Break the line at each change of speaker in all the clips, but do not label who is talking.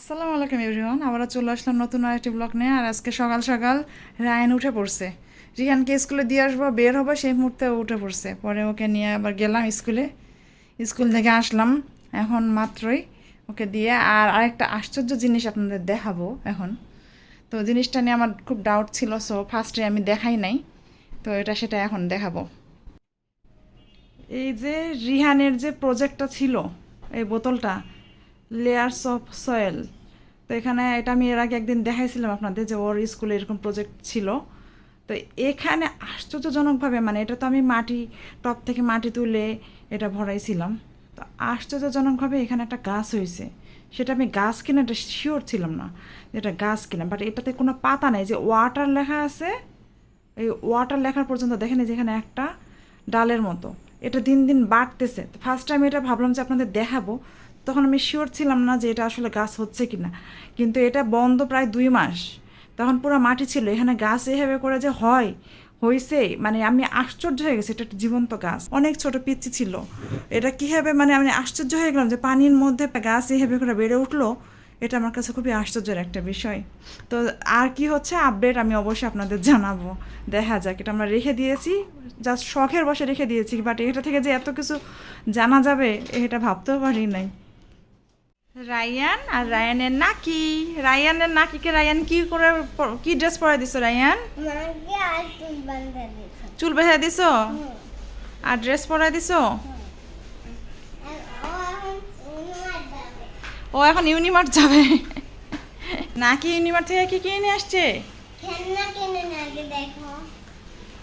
আসসালামু আলাইকুম এভরিওয়ান আবার চলে আসলাম নতুন আরেকটি ব্লগ নিয়ে, আর আজকে সকাল সকাল রায়ন উঠে পড়ছে। রিহানকে স্কুলে দিয়ে আসব, বের হব, সেই মুহূর্তে উঠে পড়ছে। পরে ওকে নিয়ে আবার গেলাম স্কুলে। স্কুল থেকে আসলাম, এখন মাত্রই ওকে দিয়ে। আর আরেকটা আশ্চর্য জিনিস আপনাদের দেখাবো এখন। তো জিনিসটা নিয়ে আমার খুব ডাউট ছিল সো ফার্স্টে আমি দেখাই নাই। তো এটা সেটা এখন দেখাবো। এই যে রিহানের যে প্রজেক্টটা ছিল, এই বোতলটা লেয়ার্স অফ সয়েল তো এখানে এটা আমি এর আগে একদিন দেখাইছিলাম আপনাদের যে ওর স্কুলে এরকম প্রজেক্ট ছিল। তো এখানে আশ্চর্যজনকভাবে মানে এটা তো আমি মাটি টপ থেকে মাটি তুলে এটা ভরাইছিলাম। তো আশ্চর্যজনকভাবে এখানে একটা গাছ হয়েছে। সেটা আমি গাছ কিনা, এটা শিওর ছিলাম না এটা গাছ কিনা। বাট এটাতে কোনো পাতা নেই, যে ওয়াটার লেখা আছে, এই ওয়াটার লেখার পর্যন্ত দেখেন যেখানে একটা ডালের মতো। এটা দিন দিন বাড়তেছে। ফার্স্ট টাইম এটা ভাবলাম যে আপনাদের দেখাবো। তখন আমি শিওর ছিলাম না যে এটা আসলে গাছ হচ্ছে কি না কিন্তু এটা বন্ধ প্রায় দুই মাস। তখন পুরো মাটি ছিল, এখানে গাছ এভাবে করে যে হয় হয়েছে মানে আমি আশ্চর্য হয়ে গেছি, এটা একটা জীবন্ত গাছ। অনেক ছোট পিচ্ছি ছিল। এটা কীভাবে মানে আমি আশ্চর্য হয়ে গেলাম যে পানির মধ্যে গাছ এভাবে করে বেড়ে উঠল, এটা আমার কাছে খুবই আশ্চর্যের একটা বিষয়। তো আর কি হচ্ছে? আপডেট আমি অবশ্যই আপনাদের জানাব। দেখা যাক, এটা আমরা রেখে দিয়েছি। জাস্ট শখের বসে রেখে দিয়েছি বাট এটা থেকে যে এত কিছু জানা যাবে, এটা ভাবতেও পারি নাই। রায়ান আর রায়ানের নাকি? রায়ানের নাকিকে রায়ান কি করে কি ড্রেস পরে দিছো রায়ান
চুল
বেঁধে দিছো? আর ড্রেস পরাই দিছো?
ও এখন
ইউনিমার্ট
যাবে।
নাকি ইউনিমার্ট থেকে কি কিনে আসছে?
খেলনা কিনে নাকি দেখো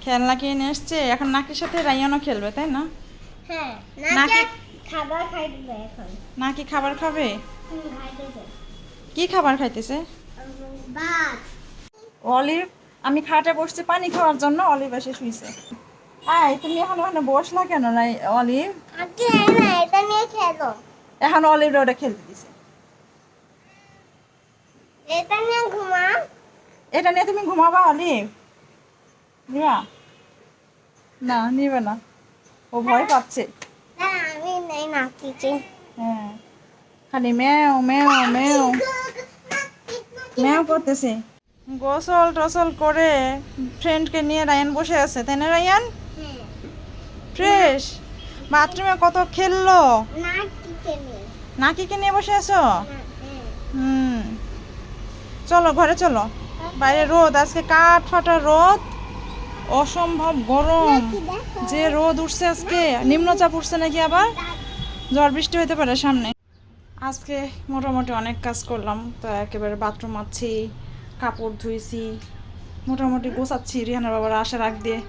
খেলনা কিনে আসছে। এখন নাকির সাথে রায়ানও খেলবে তাই না?
হ্যাঁ
নাকি
খাবার খাই দিবে এখন
নাকি খাবার খাবে? কি খাবার খাইতেছে?
ভাত।
অলিভ আমি খাটে বসছি পানি খাওয়ার জন্য অলিভ এসে শুইছে। আয় তুমি এখন ওখানে বসলা কেন নাই অলিভ?
না এটা নিয়ে খেলো।
এখন অলিভ ওটা খেলতে দিছে।
এটা নিয়ে ঘুমা।
এটা নিয়ে তুমি ঘুমাবা অলিভ? নিবা? না নিবে না। ও ভয় পাচ্ছে।
না আমি
হ্যাঁ। খালি ম্যাও ম্যাও ম্যাও ম্যাও করতেছে। গোসল টোসল করে ফ্রেন্ডকে নিয়ে রায়ান বসে আছে, তাই না রায়ান? ফ্রেশ। বাথরুমে কত খেললো?
নাকিকে নিয়ে
বসে আছো। হুম। চলো, ঘরে চলো। বাইরে রোদ, আজকে কাঠ ফাটা রোদ। অসম্ভব গরম। যে রোদ উঠছে আজকে, নিম্নচাপ উঠছে নাকি আবার? ঝড় বৃষ্টি হতে পারে সামনে। আজকে মোটামুটি অনেক কাজ করলাম, তো একেবারে বাথরুম আছি কাপড় ধুইছি, মোটামুটি গোছাচ্ছি রিহানের বাবার আসার আগ দিয়ে।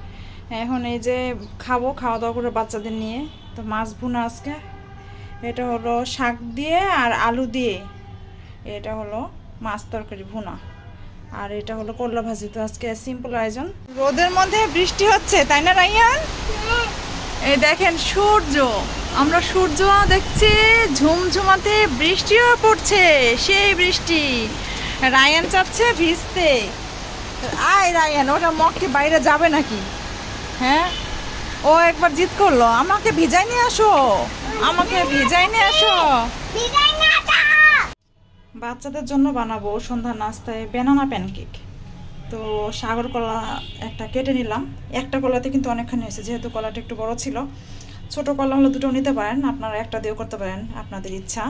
এখন এই যে খাব খাওয়া দাওয়া করে বাচ্চাদের নিয়ে, তো মাছ ভুনা আজকে। এটা হলো শাক দিয়ে আর আলু দিয়ে। এটা হলো মাছ তরকারি ভুনা। আর এটা হলো করলা ভাজি, তো আজকে সিম্পল আয়োজন। রোদের মধ্যে বৃষ্টি হচ্ছে, তাই না রাইয়ান? এই দেখেন সূর্য আমরা সূর্য দেখছি ঝুমঝুমাতে বৃষ্টিও পড়ছে সেই বৃষ্টি। রায়ান চাচ্ছে ভিজতে। আয় রায়ান ওটা মগকে বাইরে যাবে নাকি? হ্যাঁ? ও একবার জিত করল আমাকে ভিজাই নিয়ে আসো আমাকে ভিজাই নিয়ে আসো। বাচ্চাদের জন্য বানাবো সন্ধ্যা নাস্তায় বেনানা প্যানকেক তো সাগর কলা একটা কেটে নিলাম। একটা কলাতে কিন্তু অনেকখানি হয়েছে, যেহেতু কলাটা একটু বড় ছিল। ছোট কলা হলে দুটো নিতে পারেন, আপনারা একটা দিয়েও করতে পারেন আপনাদের ইচ্ছা।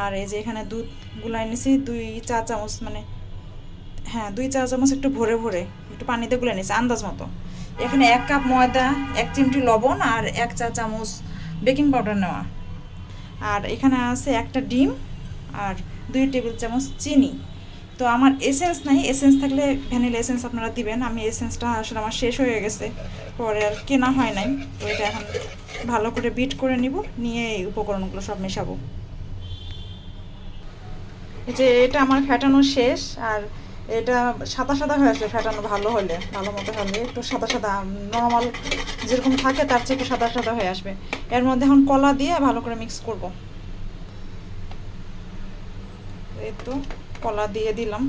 আর এই যে এখানে দুধ গুলাই নিছি, দুই চা চামচ মানে হ্যাঁ দুই চা চামচ একটু ভরে ভরে, একটু পানিতে গুলে নিছি, আন্দাজ মতো। এখানে এক কাপ ময়দা, এক চিমটি লবণ আর এক চা চামচ বেকিং পাউডার নেওয়া। আর এখানে আছে একটা ডিম আর দুই টেবিল চামচ চিনি। তো আমার এসেন্স নাই এসেন্স থাকলে ভ্যানিলা এসেন্স আপনারা দিবেন। আমি এসেন্সটা আসলে আমার শেষ হয়ে গেছে, পরে আর কেনা হয় নাই। তো এটা এখন ভালো করে বিট করে নিব, নিয়ে এই উপকরণগুলো সব মেশাবো। যে এটা আমার ফ্যাটানো শেষ, আর এটা সাদা সাদা হয়ে হয়েছে ফ্যাটানো ভালো হলে, ভালো মতো হলে। একটু সাদা সাদা নর্মাল যেরকম থাকে, তার চেয়ে একটু সাদা সাদা হয়ে আসবে। এর মধ্যে এখন কলা দিয়ে ভালো করে মিক্স করব। এই তো। কলা দিয়ে দিলাম।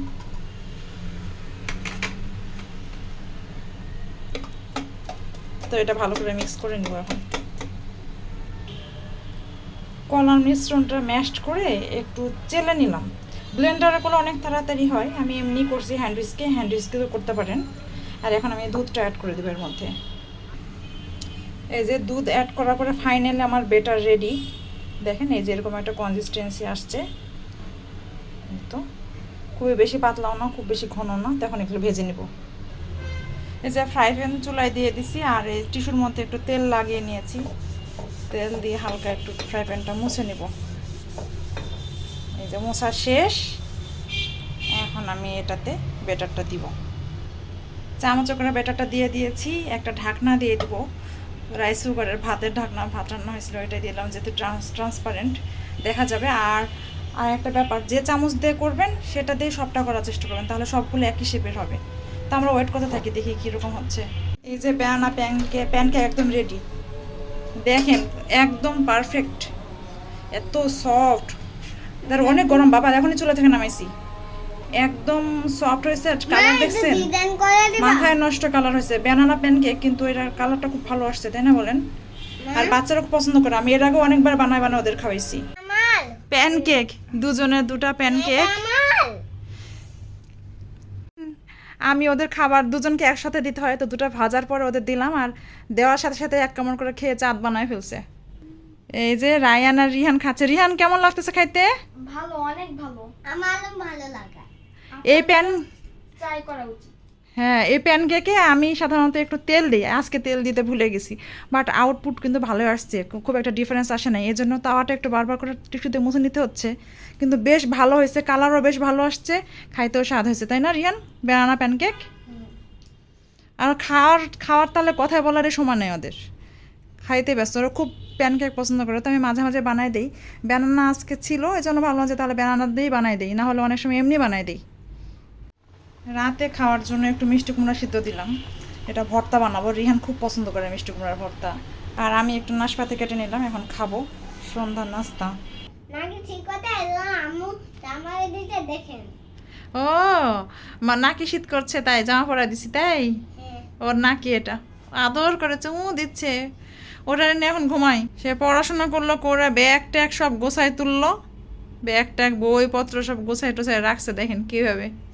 তো এটা ভালো করে মিক্স করে নিব এখন। কলার মিশ্রণটা ম্যাশড করে একটু চেলে নিলাম। ব্লেন্ডারে করলে অনেক তাড়াতাড়ি হয়। আমি এমনি করছি হ্যান্ড উইস্কে হ্যান্ড উইস্কেও করতে পারেন। আর এখন আমি দুধটা অ্যাড করে দেবো এর মধ্যে। এই যে দুধ অ্যাড করার পরে ফাইনালি আমার বেটার রেডি দেখেন এই যে এরকম একটা কনসিস্টেন্সি আসছে। তো। খুবই বেশি পাতলাও না, খুব বেশি ঘন না। তখন এগুলো ভেজে নেব। এই যে ফ্রাই প্যান চুলায় দিয়ে দিছি, আর এই টিস্যুর মধ্যে একটু তেল লাগিয়ে নিয়েছি। তেল দিয়ে হালকা একটু ফ্রাই প্যানটা মুছে নেব। এই যে মোছা শেষ। এখন আমি এটাতে বেটারটা দিব। চামচ করে বেটারটা দিয়ে দিয়েছি। একটা ঢাকনা দিয়ে দেবো। রাইস কুকারের ভাতের ঢাকনা, ভাত রান্না হয়েছিল, ওইটা দিলাম, যেহেতু ট্রান্স ট্রান্সপারেন্ট দেখা যাবে। আর আর একটা ব্যাপার যে চামচ দিয়ে করবেন সেটা দিয়ে সবটা করার চেষ্টা করবেন তাহলে সবগুলো একই শেপের হবে। তো আমরা ওয়েট করতে থাকি দেখি কীরকম হচ্ছে। এই যে ব্যানা প্যানকে প্যানকে একদম রেডি দেখেন একদম পারফেক্ট এত সফট তার অনেক গরম বাবা এখনই চলে থেকে নামাইছি। একদম সফট হয়েছে কালার দেখছেন? মাথায় নষ্ট কালার হয়েছে। ব্যানানা প্যানকেক কিন্তু এটার কালারটা খুব ভালো আসছে তাই না বলেন? আর বাচ্চারা খুব পছন্দ করে। আমি এর আগেও অনেকবার বানায় বানায় ওদের খাওয়াইছি। প্যানকেক। দুজনের দুটা প্যানকেক।
আমার
আমি ওদের খাবার দুজনকে একসাথে দিতে হয় তো দুটো ভাজার পরে ওদের দিলাম আর দেওয়ার সাথে সাথে এক কামড় করে খেয়ে চাঁদ বানায় ফেলছে। এই যে রায়ান আর রিহান খাচ্ছে। রিহান কেমন লাগতেছে খাইতে?
ভালো অনেক ভালো।
আমারও ভালো লাগে।
এই প্যান
ট্রাই করা উচিত।
হ্যাঁ এই প্যানকেকে আমি সাধারণত একটু তেল দিই। আজকে তেল দিতে ভুলে গেছি। বাট আউটপুট কিন্তু ভালো আসছে। খুব একটা ডিফারেন্স আসে না এই জন্য তাওয়াটা একটু বারবার করে টিস্যুতে মুছে নিতে হচ্ছে। কিন্তু বেশ ভালো হয়েছে। কালারও বেশ ভালো আসছে। খাইতেও স্বাদ হয়েছে। তাই না রিয়ান? বেনানা প্যানকেক আর খাওয়ার খাওয়ার তাহলে কথায় বলারই সমান নেই ওদের। খাইতে ব্যস্ত। ওরা খুব প্যানকেক পছন্দ করে। তো আমি মাঝে মাঝে বানাই দিই। ব্যানানা আজকে ছিল। এই জন্য ভাবলাম যে তাহলে ব্যানানা দিয়েই বানাই দিই। না হলে অনেক সময় এমনি বানাই দিই। রাতে খাওয়ার জন্য একটু মিষ্টি কুমড়া সিদ্ধ দিলাম। এটা ভর্তা বানাবো। রিহান খুব পছন্দ করে মিষ্টি কুমড়ার ভর্তা। আর আমি একটু নাশপাতি কেটে নিলাম এখন খাব। সন্ধ্যার নাস্তা।
দেখেন।
ও মা নাকি শীত করছে তাই জামা পরা দিছি তাই?
হ্যাঁ।
ওর নাকি এটা। আদর করে চুমু দিচ্ছে। ওটা নিয়ে এখন ঘুমাই। সে পড়াশোনা করল করে ব্যাগ ট্যাগ সব গোছায় তুললো। ব্যাগ ট্যাগ বইপত্র সব গোছায় টোছায় রাখছে দেখেন কীভাবে।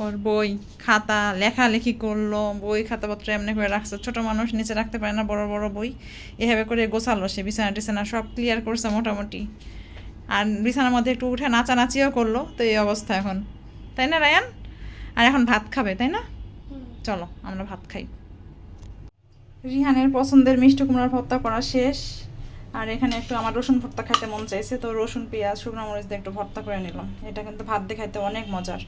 ওর বই, খাতা, লেখালেখি করল, বই, খাতাপত্র এমনি করে রাখছে। ছোট মানুষ নিচে রাখতে পারে না, বড় বড় বই। এভাবে করে গোছালো সে বিছানা টিছানা, সব ক্লিয়ার করছে মোটামুটি। আর বিছানার মধ্যে একটু উঠে নাচানাচিও করল, তো এই অবস্থা এখন। তাই না, রায়ান? আর এখন ভাত খাবে, তাই না? চলো, আমরা ভাত খাই। রিহানের পছন্দের মিষ্টি কুমড়ার ভর্তা করা শেষ। আর এখানে একটু আমার রসুন ভর্তা খাইতে মন চাইছে, তো রসুন, পেঁয়াজ, শুকনো মরিচ দিয়ে একটু ভর্তা করে নিলাম। এটা কিন্তু ভাত দিয়ে খাইতে অনেক মজার।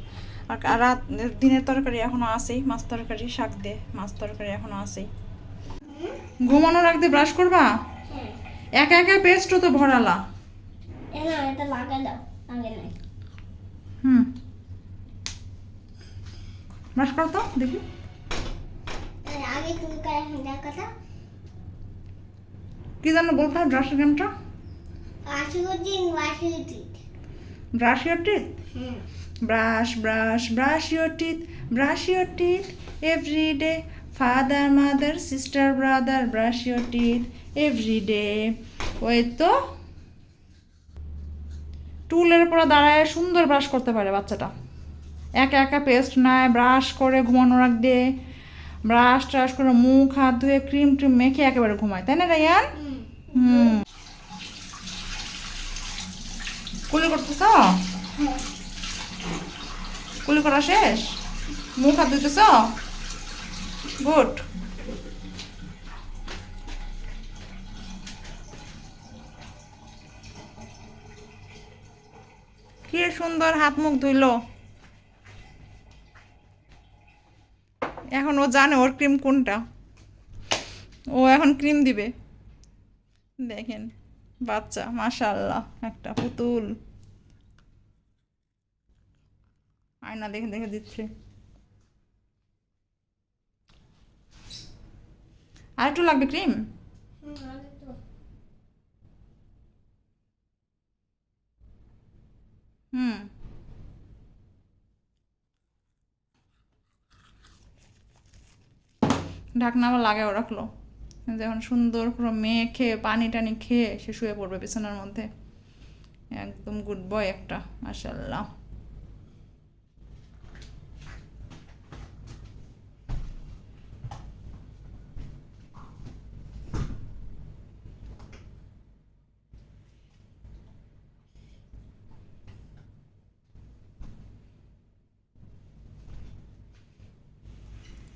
আর রাত দিনের তরকারি এখনও আছেই মাছ তরকারি শাক দিয়ে মাছ তরকারি এখনও আছেই। ঘুমানোর আগে ব্রাশ করবা? একা একা পেস্টও তো ভরালা। হুম। ব্রাশ করো তো দেখি। কি জানো বলতে হয় ব্রাশের গেমটা
আশুদিন ওয়াশুদিন
brush your teeth
hmm
Brush, brush, brush your teeth, brush your teeth every day. Father, mother, sister, brother, brush your teeth every day. ওই তো টুলের উপরে দাঁড়ায় সুন্দর ব্রাশ করতে পারে বাচ্চাটা। একা একা পেস্ট নেয় ব্রাশ করে ঘুমানোর আগ দিয়ে ব্রাশ ট্রাশ করে মুখ হাত ধুয়ে ক্রিম ট্রিম মেখে একেবারে ঘুমায় তাই না রাইয়ান হুম। কুলি করতেছ? কুলি করা শেষ? মুখ হাত ধুতেছ গুড। কি সুন্দর হাত মুখ ধুইলো। এখন ও জানে ওর ক্রিম কোনটা। ও এখন ক্রিম দিবে। দেখেন, বাচ্চা মাশাল্লাহ একটা পুতুল। আয়না দেখে দেখে দিচ্ছে। আর একটু লাগবে ক্রিম? হুম ঢাকনা আবার লাগাও রাখল। যখন সুন্দর পুরো মেখে পানি টানি খেয়ে সে শুয়ে পড়বে বিছানার মধ্যে। একদম গুড বয় একটা মাশাল্লাহ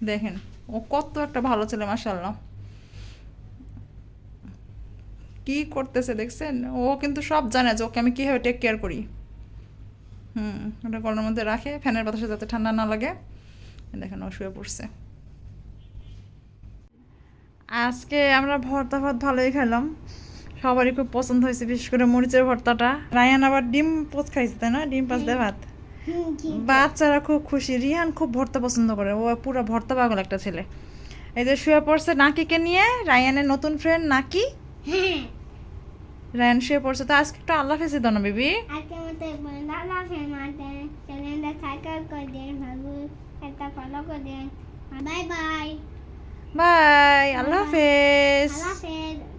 দেখেন, ও কত একটা ভালো ছেলে মাসাল্লাহ কি করতেছে দেখছেন? ও কিন্তু সব জানে যে ওকে আমি কীভাবে টেক কেয়ার করি। হুম, ওটা গলার মধ্যে রাখে, ফ্যানের বাতাসে যাতে ঠান্ডা না লাগে। দেখেন, ও শুয়ে পড়ছে। আজকে আমরা ভর্তা ভাত ভালোই খেলাম। সবারই খুব পছন্দ হয়েছে, বিশেষ করে মরিচের ভর্তাটা। রায়ান আবার ডিম পোচ খাইছে, তাই না? ডিম পাঁচ দিয়ে ভাত? বাচ্চারা খুব খুশি। রিহান খুব ভর্তা পছন্দ করে। ও পুরো ভর্তা পাগল একটা ছেলে। এই যে শুয়ে পড়ছে নাকিকে নিয়ে রায়ানের নতুন ফ্রেন্ড নাকি? রায়ান শুয়ে পড়ছে। তো আজকে একটু আল্লাহ ফেসে দাও না বেবি?
Bye bye.
বাই আল্লাহ হাফেজ।
আল্লাহ হাফেজ।